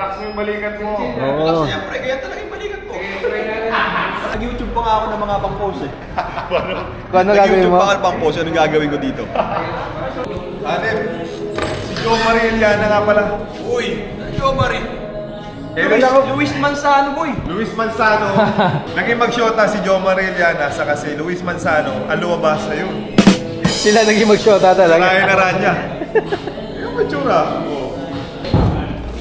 Relax mo yung balikat mo. Oo. Siyempre, kaya talaga yung balikat ko. Nag-YouTube pa nga ako ng mga pang-post eh. Kung ano gagawin Nag-YouTube mo? pa ako ng pang-post, anong gagawin ko dito? Anim, si Joe Marieliana nga pala. Uy, Joe Marie. Eh, Luis, wala ko- Luis Manzano, boy. Luis Manzano. Naging mag-shota si Joe Marieliana sa kasi Luis Manzano ang lumabas sa yun. Sila naging mag-shota talaga. na ranya. Yung matsura. Oh.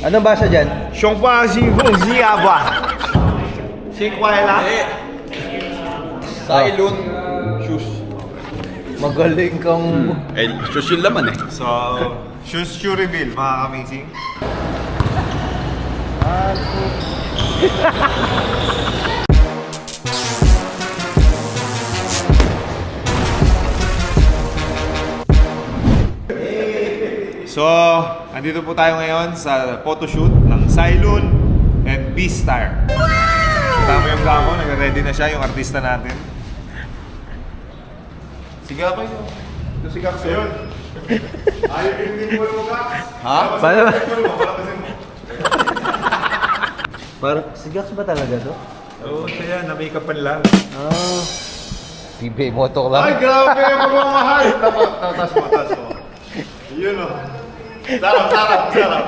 Anong basa dyan? 雄霸星空西亚吧，奇怪啦。 Eh. Cylon shoes. Magaling kang... Eh, shoes yung laman eh. So, shoes shoe reveal, mga amazing. So, andito po tayo ngayon sa photoshoot ng Cylon and Beastar. Kasama yung gamo, nag-ready na siya, yung artista natin. Sige ako yun. Ito si Gax yun. Ayaw yung din mo mo, Gax. Ha? Paano ba? Parang, sigax ba talaga to? Oo, siya, na-makeupan lang. Ah. PBA motor Ay, lang. grabe yung pagmamahal. Tapas, tatas mo, tatas mo. Yun o. Sarap, sarap, sarap.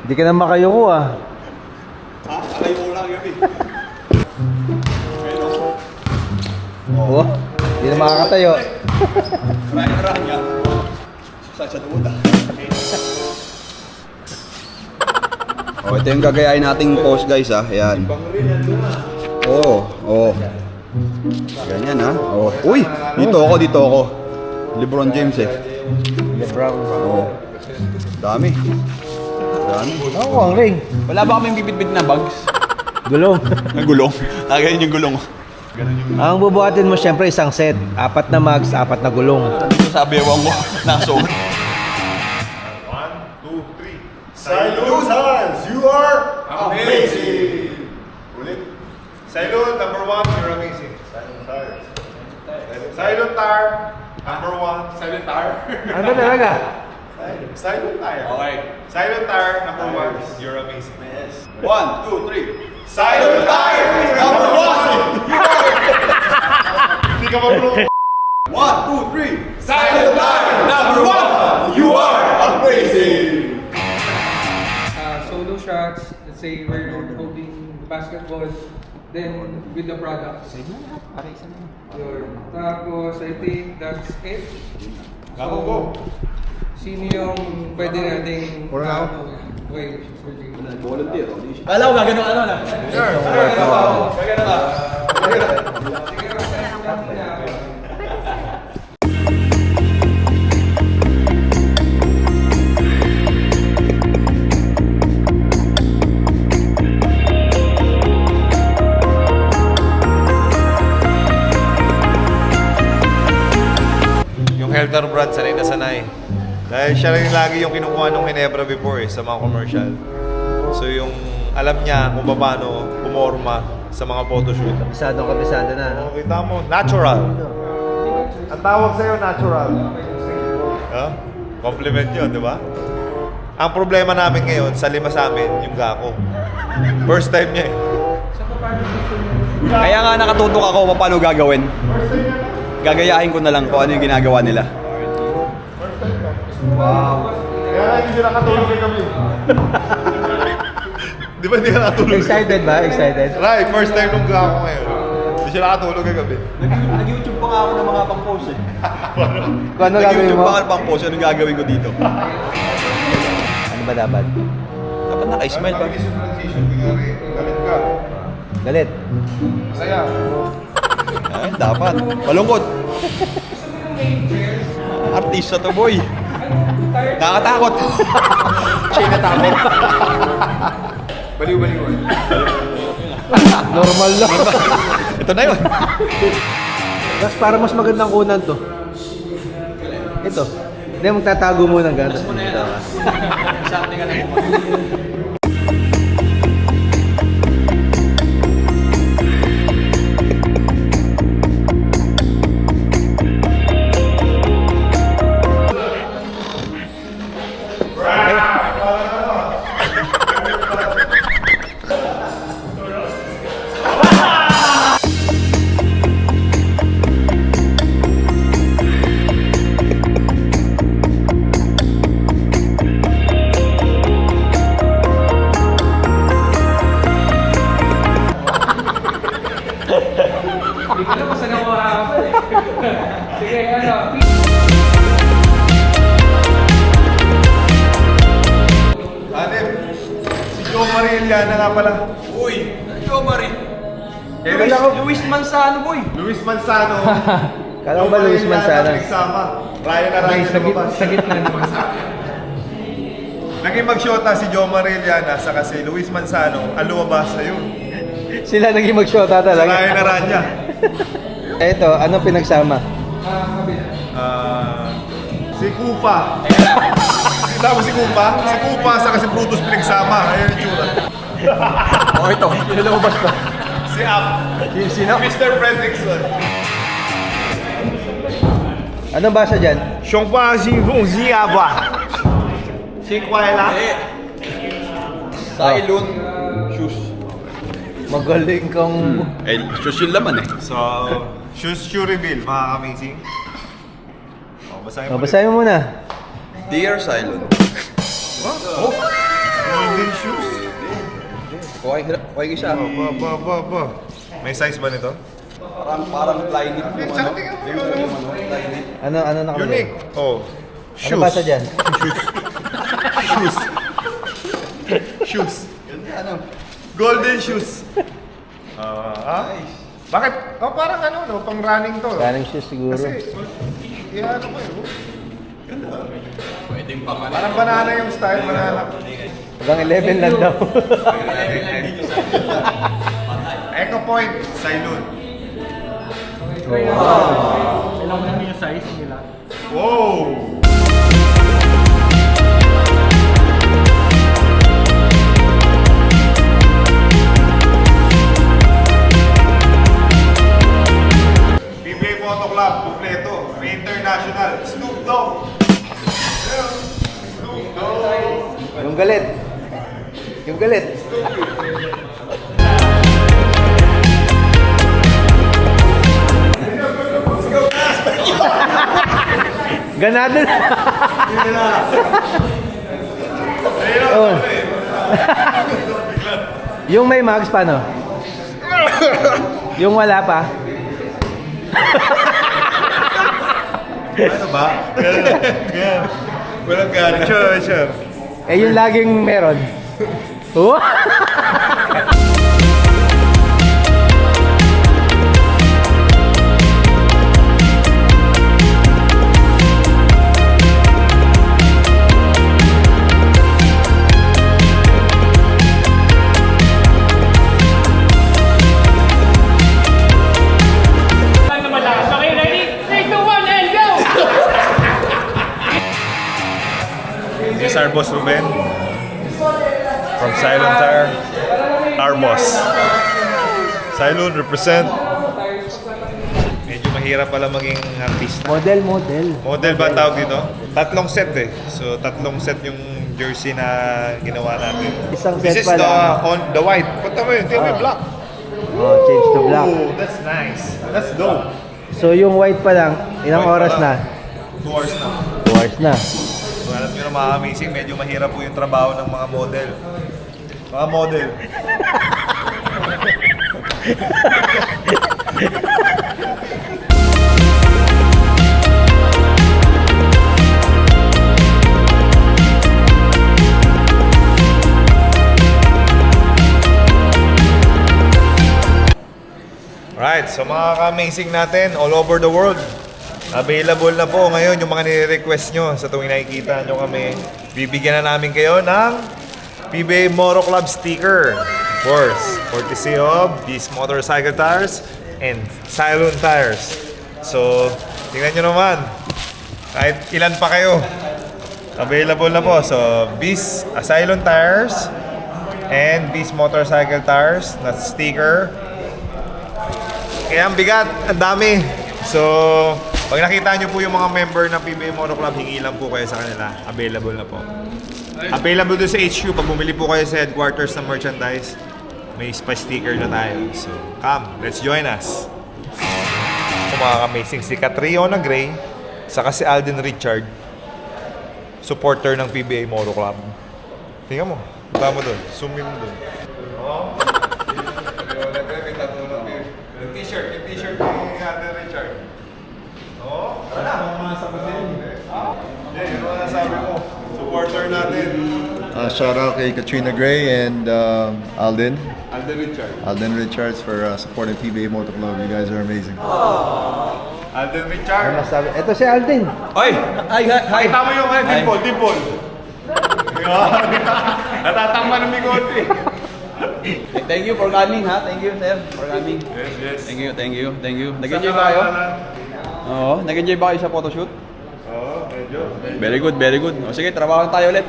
Hindi ka na makayoko ah. Ha? Alay mo lang yun eh. Oh, hindi na makakatayo. Ryan Ranya. Sa sa duda. Oh, ito yung gagayahin nating post guys ah. Ayan. Oo, oh, oo. Ganyan ah. Oh. Uy, dito ako, dito ako. Lebron James eh. Lebron. Oo. Dami. Dami. Ako ang ring. Wala ba kaming bibit-bit na bags? Gulong. Ang gulong. Tagayin yung gulong. ang bubuhatin mo syempre isang set. Apat na mags, apat na gulong. Dito sa bewang mo. Nasuot. One, two, three. Silent Hans, you are amazing. Ulit. Silent, number one, you're amazing. Silent Tar. Silent Tar, number one. Silent Tar. Ano talaga? Silent Tar. Okay. Silent Tar, number one, you're amazing. One, two, three. Silent Tar, number one. Hindi ka marunong. One, two, three. Silent Tar, number one, you are amazing. uh, solo shots, let's say we're holding the basketball, then with the products. Yun. Tapos, I think that's it. Gamo go. Sino yung pwede nating... Ako. ano, Okay, sige. Volunteer. Kala ko gagano ano na. Sure, Yung Helter Brad, sanay na sanay. Dahil siya rin lagi yung kinukuha ng Ginebra before eh, sa mga commercial. So yung alam niya kung paano pumorma sa mga photoshoot. Kapisado kapisado na. No? Oh, kita mo, natural. Ang tawag sa'yo, natural. Huh? Compliment yun, di ba? Ang problema namin ngayon, sa lima sa amin, yung gako. First time niya eh. Kaya nga nakatutok ako kung paano gagawin. Gagayahin ko na lang kung ano yung ginagawa nila. Kaya nga hindi sila nakatulog kay kami. di ba hindi ka nakatulog? Excited ba? Excited? Right, first time nung gako ngayon. Hindi siya nakatulog kay gabi. Nag-YouTube pa nga ako ng mga pang-post eh. Kung ano gagawin Nag-YouTube mo? pa ako ng pang-post, anong gagawin ko dito? Ano ba dapat? Dapat naka-smile pa. Kunyari, galit ka. Galit. Masaya. Ay, dapat. Malungkot. Artista to boy. Nakakatakot. Siya yung natakot. Baliw-baliwan. Normal lang. Ito na yun. Mas para mas magandang kunan to. Ito. Hindi, magtatago muna ng gano'n. Yana nga pala. Uy! Yo, Mari! Luis- Luis, Luis Manzano, boy! Luis Manzano. Kala ko ba Luis Manzano? Nagsama. Ryan na Ryan sa, git, lumabas. sa gitna naman. Naging mag-shota si Jo Marieliana sa kasi Luis Manzano. Ang lumabas na yun. Sila naging mag-shota Sa Ryan talaga. Aranya. Eto, anong pinagsama? Ah, si Kupa. Kita mo si Kupa? Si Kupa sa kasi Brutus pinagsama. Ayun yung tsura Oh, ito. Sino lumabas ba? Si Up. Sino? Mr. Fredrickson. Anong basa dyan? 雄霸星凤西啊吧，奇怪啦。 Cylon shoes. Magaling kang... Eh, shoes yung laman eh. So, shoes shoe reveal, mga amazing. Oh, basahin Oh, mo. basahin mo muna. Dear Cylon. Oh, golden shoes. Okay, hirap. Okay siya. Oh, ba, ba, ba, ba. May size ba nito? Parang, parang flyknit yung ano. Ano. Ano, ano nakalagay? Unique. Oh, Ano basa dyan? Shoes. shoes. Ano? Golden shoes. Ah, ah? Bakit? Oh, parang ano, no? Pang running to. Running shoes siguro. Kasi, yeah, ano ko eh. Pwedeng pang Parang banana yung style, banana. Hanggang 11 lang daw. Echo Point, Sailun. Alam mo namin yung size nila. Wow! Ganado na. Oh. yung may mags paano? yung wala pa? Ano ba? Walang galing. Sure, sure. Eh yung laging meron. Oh. Boss Ruben. From Silent Tire. Our boss. Silent represent. Medyo mahirap pala maging artista. Model, model. Model ba ang tawag dito? Tatlong set eh. So tatlong set yung jersey na ginawa natin. Isang This set is pa the on the white. Punta mo yun, tingnan mo yung black. Oh, change to black. Oh, that's nice. That's dope. So yung white pa lang, ilang White pa oras na? Two hours na. 2 hours na. So alam nyo na mga amazing, medyo mahirap po yung trabaho ng mga model. Mga model. Right, so mga ka-amazing natin all over the world. Available na po ngayon yung mga nire-request nyo sa tuwing nakikita nyo kami. Bibigyan na namin kayo ng PBA Moto Club sticker. Of course, courtesy of these motorcycle tires and Cylon tires. So, tingnan nyo naman. Kahit ilan pa kayo. Available na po. So, Beast Asylum tires and Beast Motorcycle tires na sticker. Kaya ang bigat, ang dami. So, pag nakita nyo po yung mga member ng PBA Moto Club, hingi lang po kayo sa kanila. Available na po. Available doon sa HQ. Pag bumili po kayo sa headquarters ng merchandise, may spa sticker na tayo. So, come, let's join us. Ito mga amazing si Catriona Gray, saka si Alden Richard, supporter ng PBA Moto Club. Tingnan mo, mo doon, zoom in mo doon. Oo. Yung t-shirt, yung t-shirt ni Alden Richard. Oo, tara na, mga sabi din. Yeah, yun ang sabi mo. Supporter natin. Uh, shout out kay Katrina Gray and um, Alden. Alden Richard. Alden Richards for uh, supporting PBA Motor Club. You guys are amazing. Alden Richard. Ano masabi? Ito si Alden. Oy! Ay, hi, hi. Tama yung kaya dimple, dimple. Natatakma ng bigote. Thank you for coming ha. Thank you sir for coming. Yes, yes. Thank you, thank you, thank you. Nag-enjoy ba kayo? Oo, nag-enjoy ba kayo sa photoshoot? Oo, medyo. Very good, very good. O sige, trabaho tayo ulit.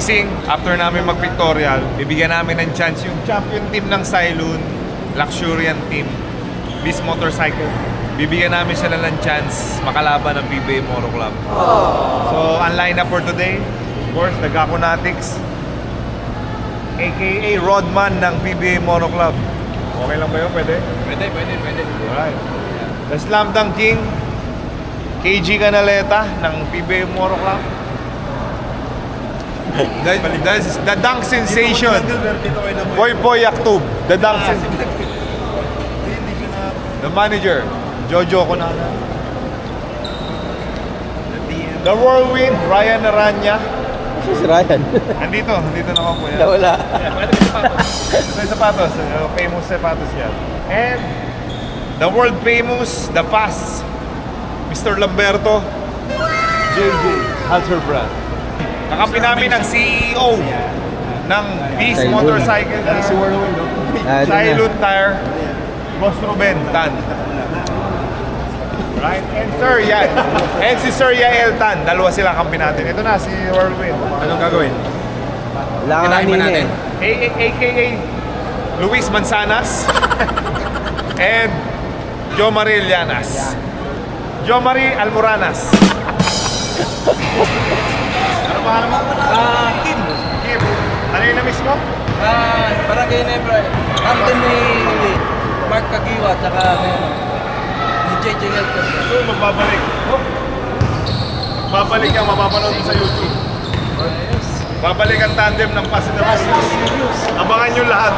Amazing, after namin mag-pictorial, bibigyan namin ng chance yung champion team ng Cylon, Luxurian team, Beast Motorcycle. Bibigyan namin sila ng chance makalaban ng PBA Moto Club. So, ang lineup for today, of course, the Gakonatics, aka Rodman ng PBA Moto Club. Okay lang ba yun? Pwede? Pwede, pwede, pwede. Alright. The Slam Dunk King, KG Canaleta ng PBA Moto Club. The, the, the Dunk Sensation, Boy Boy Yaktub, the Dunk Sensation. The manager, Jojo Konana. The Whirlwind, Ryan Aranya. Kasi si Ryan. Andito, andito na ako po yan. Nawala. Ito yung sapatos, uh, famous sapatos yan. And the world famous, the fast, Mr. Lamberto, JJ Halterbrand. Kakampi namin ang CEO ng Beast. Motorcycle. Ano si Whirlwind, no? Ah. Cylon Tire, Boss Ruben Tan. Right? And Sir Yan. And si Sir Yael Tan. Dalawa sila kampi natin. Ito na si Whirlwind. Anong gagawin? Ka kanina eh. A- AKA Luis Manzanas and Jo Marie Llanas. Jo Marie Almoranas. ano pa mo? Ah, Kim. Kim. Ano yung na-miss mo? Ah, na bro. Captain ni Mark Kagiwa, tsaka ni JJ Elton. So, magbabalik. Babalik ang mapapanood mo sa YouTube. Babalik ang tandem ng the Furious. Abangan nyo lahat.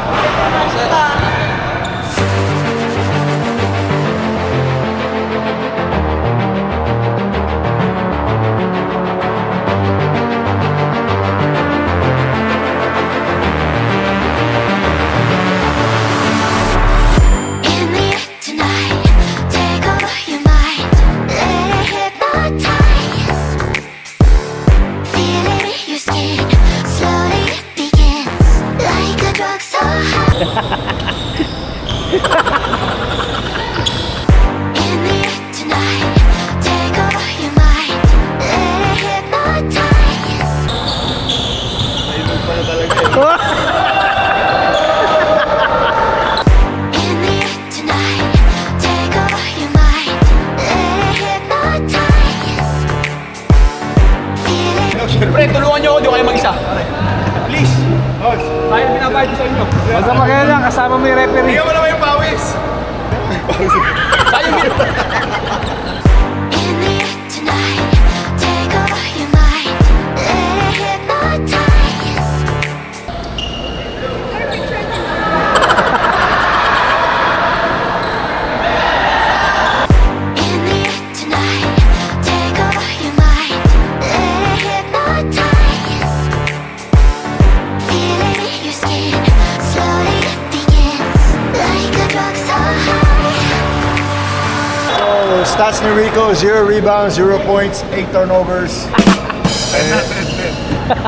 Rico, 0 rebounds, 0 points, 8 turnovers.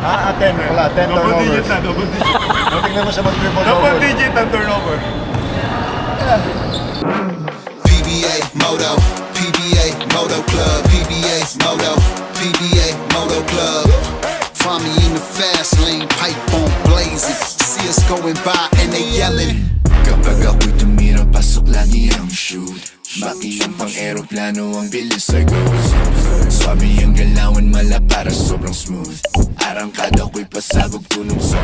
Ah, 10 pala, 10 turnovers. double digit. Tingnan mo sa mag-triple double. digit ang turnover. PBA Moto, PBA Moto Club, PBA Moto, PBA Moto Club. Find me in the fast lane, pipe on blazing. See us going by and they yelling. Kapag ako'y tumira, pasok lagi ang shoot. Maki ang pang-aeroplano, ang bilis ay goes. Swabe ang galawan, mala para sobrang smooth. Arangkada ko'y pasabog tulong sa